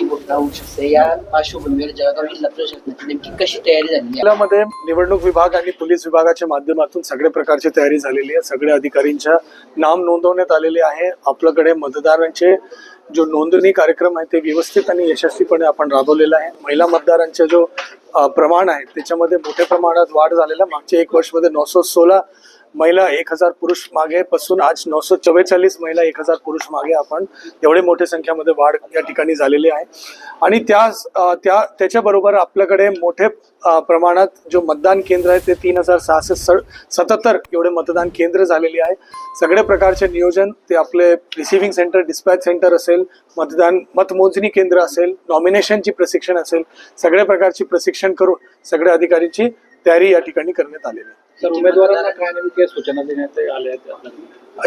अशी घटना होऊ शकते. या पार्श्वभूमीवर जळगाव जिल्हा प्रशासनाची नेमकी कशी तयारी झाली जिल्ह्यामध्ये निवडणूक विभाग आणि पोलीस विभागाच्या माध्यमातून सगळ्या प्रकारची तयारी झालेली आहे. सगळ्या अधिकारींच्या नाम नोंदवण्यात आलेले आहे. आपल्याकडे मतदारांचे जो नोंदणी कार्यक्रम आहे ते व्यवस्थित आणि यशस्वीपणे आपण राबवलेला आहे. महिला मतदारांचे जो प्रमाण आहे त्याच्यामध्ये मोठ्या प्रमाणात वाढ झालेला मागच्या एक वर्षमध्ये नऊशे सोळा महिला एक हजार पुरुष मागे पासून आज नऊशे चव्वेचाळीस महिला एक हजार पुरुष मागे आपण एवढे मोठ्या संख्येमध्ये वाढ या ठिकाणी झालेली आहे. आणि त्या त्या त्याच्याबरोबर आपल्याकडे मोठे प्रमाणात जो मतदान केंद्र आहे ते तीन हजार सहाशे स सत्याहत्तर एवढे मतदान केंद्र झालेली आहे. सगळ्या प्रकारचे नियोजन ते आपले रिसिव्हिंग सेंटर डिस्पॅच सेंटर असेल मतदान मतमोजणी केंद्र असेल नॉमिनेशनची प्रशिक्षण असेल सगळ्या प्रकारची प्रशिक्षण करून सगळ्या अधिकारीची तयारी या ठिकाणी करण्यात आलेली आहे. सर उमेदवारांना काय नेमके सूचना देण्यात आल्या?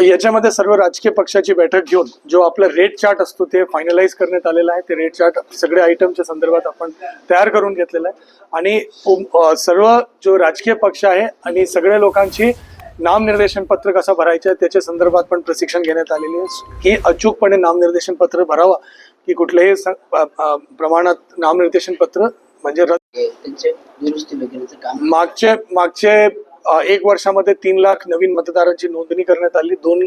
याच्यामध्ये सर्व राजकीय पक्षाची बैठक घेऊन जो आपला रेट चार्ट असतो ते फायनलाइज करण्यात आलेला आहे. ते रेट चार्ट सगळ्या आयटमच्या संदर्भात आपण तयार करून घेतलेलं आहे. आणि सर्व जो राजकीय पक्ष आहे आणि सगळ्या लोकांची नामनिर्देशन पत्र कसं भरायचं आहे त्याच्या संदर्भात पण प्रशिक्षण घेण्यात आलेले आहे. की अचूकपणे नामनिर्देशन पत्र भरावं की कुठल्याही प्रमाणात नामनिर्देशन पत्र म्हणजे रद्द त्यांचे दुरुस्ती वगैरेचं काम मागचे मागचे एक वर्षामध्ये तीन लाख नवीन मतदारांची नोंदणी करण्यात आली. दोन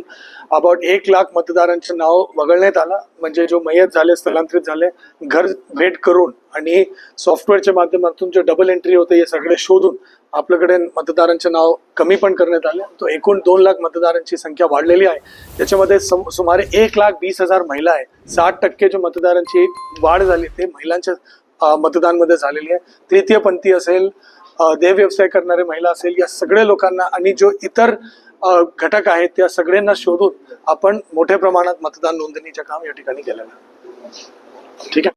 अबाउट एक लाख मतदारांचं नाव वगळण्यात आलं. म्हणजे जो मयत झाले स्थलांतरित झाले घर भेट करून आणि सॉफ्टवेअरच्या माध्यमातून जो डबल एंट्री होते हे सगळे शोधून आपल्याकडे मतदारांचे नाव कमी पण करण्यात आले. तो एकूण दोन लाख मतदारांची संख्या वाढलेली आहे. त्याच्यामध्ये सम- सुमारे एक लाख वीस हजार महिला आहे. साठ टक्के जो मतदारांची वाढ झाली ते महिलांच्या मतदानमध्ये झालेली आहे. तृतीयपंथी असेल देह व्यवसाय करणारे महिला असेल या सगळ्या लोकांना आणि जो इतर घटक आहेत त्या सगळ्यांना शोधून आपण मोठ्या प्रमाणात मतदान नोंदणीचे काम या ठिकाणी केलेलं ठीक आहे?